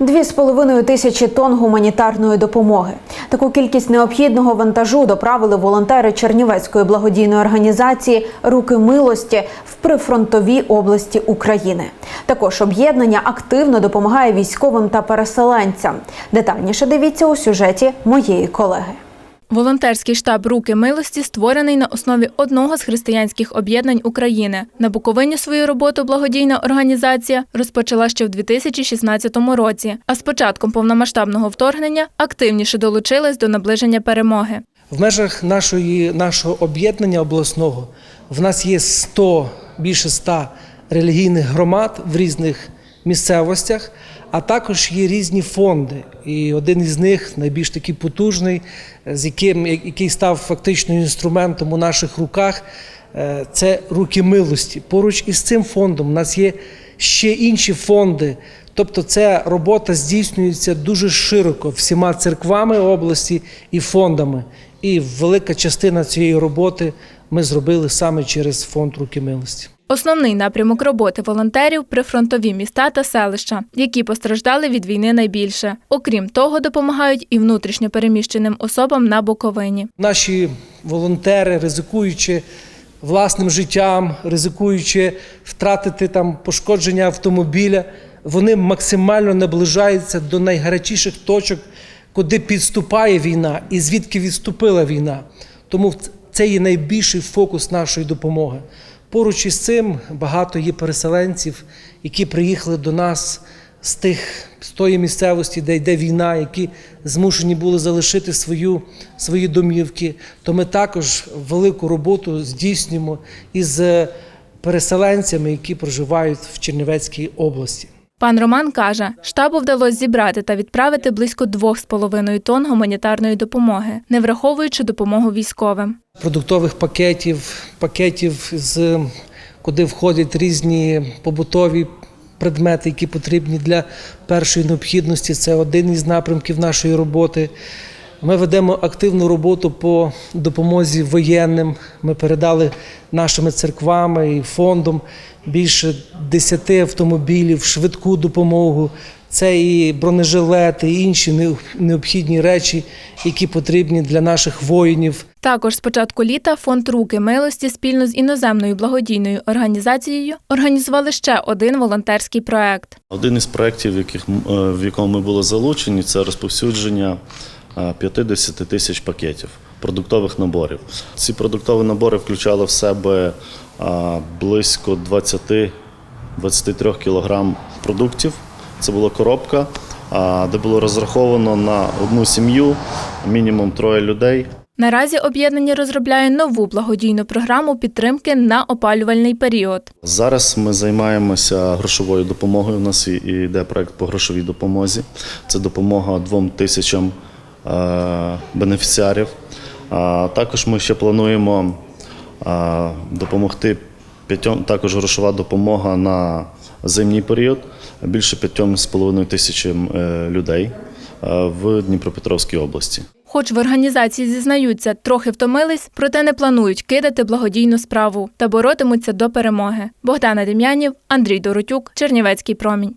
Дві з половиною тисячі тонн гуманітарної допомоги. Таку кількість необхідного вантажу доправили волонтери Чернівецької благодійної організації Руки милості в прифронтовій області України. Також об'єднання активно допомагає військовим та переселенцям. Детальніше дивіться у сюжеті моєї колеги. Волонтерський штаб Руки милості створений на основі одного з християнських об'єднань України. На Буковині свою роботу благодійна організація розпочала ще в 2016 році. А з початком повномасштабного вторгнення активніше долучилась до наближення перемоги. В межах нашої, нашого об'єднання обласного в нас є 100, більше 100 релігійних громад в різних місцевостях, а також є різні фонди. І один із них найбільш такий потужний, з яким який став фактично інструментом у наших руках. е, Це руки милості. Поруч із цим фондом у нас є ще інші фонди. Тобто, ця робота здійснюється дуже широко всіма церквами області і фондами. І велика частина цієї роботи ми зробили саме через фонд руки милості. Основний напрямок роботи волонтерів прифронтові міста та селища, які постраждали від війни найбільше. Окрім того, допомагають і внутрішньо переміщеним особам на Буковині. Наші волонтери, ризикуючи власним життям, ризикуючи втратити там пошкодження автомобіля, вони максимально наближаються до найгарячіших точок, куди підступає війна і звідки відступила війна. Тому це є найбільший фокус нашої допомоги. Поруч із цим багато є переселенців, які приїхали до нас з тих з тої місцевості, де йде війна, які змушені були залишити свою, свої домівки, то ми також велику роботу здійснюємо із переселенцями, які проживають в Чернівецькій області. Пан Роман каже, штабу вдалося зібрати та відправити близько 2,5 тонн гуманітарної допомоги, не враховуючи допомогу військовим. Продуктових пакетів, пакетів, з, куди входять різні побутові предмети, які потрібні для першої необхідності. Це один із напрямків нашої роботи. Ми ведемо активну роботу по допомозі воєнним. Ми передали нашими церквами і фондом більше 10 автомобілів, швидку допомогу. Це і бронежилети, і інші необхідні речі, які потрібні для наших воїнів. Також з початку літа фонд Руки милості спільно з іноземною благодійною організацією організували ще один волонтерський проект. Один із проєктів, в яких, е, в якому ми були залучені, це розповсюдження 50 тисяч пакетів продуктових наборів. Ці продуктові набори включали в себе близько 20-23 кілограм продуктів. Це була коробка, де було розраховано на одну сім'ю, мінімум троє людей. Наразі об'єднання розробляє нову благодійну програму підтримки на опалювальний період. Зараз ми займаємося грошовою допомогою. У нас і- і йде проект по грошовій допомозі. Це допомога двом тисячам бенефіціарів. А Також ми ще плануємо е, допомогти п'ятьом, також грошова допомога на зимній період більше п'ятьом з половиною тисячам е, людей е, в Дніпропетровській області. Хоч в організації зізнаються, трохи втомились, проте не планують кидати благодійну справу та боротимуться до перемоги. Богдана Дем'янів, Андрій Доротюк, Чернівецький промінь.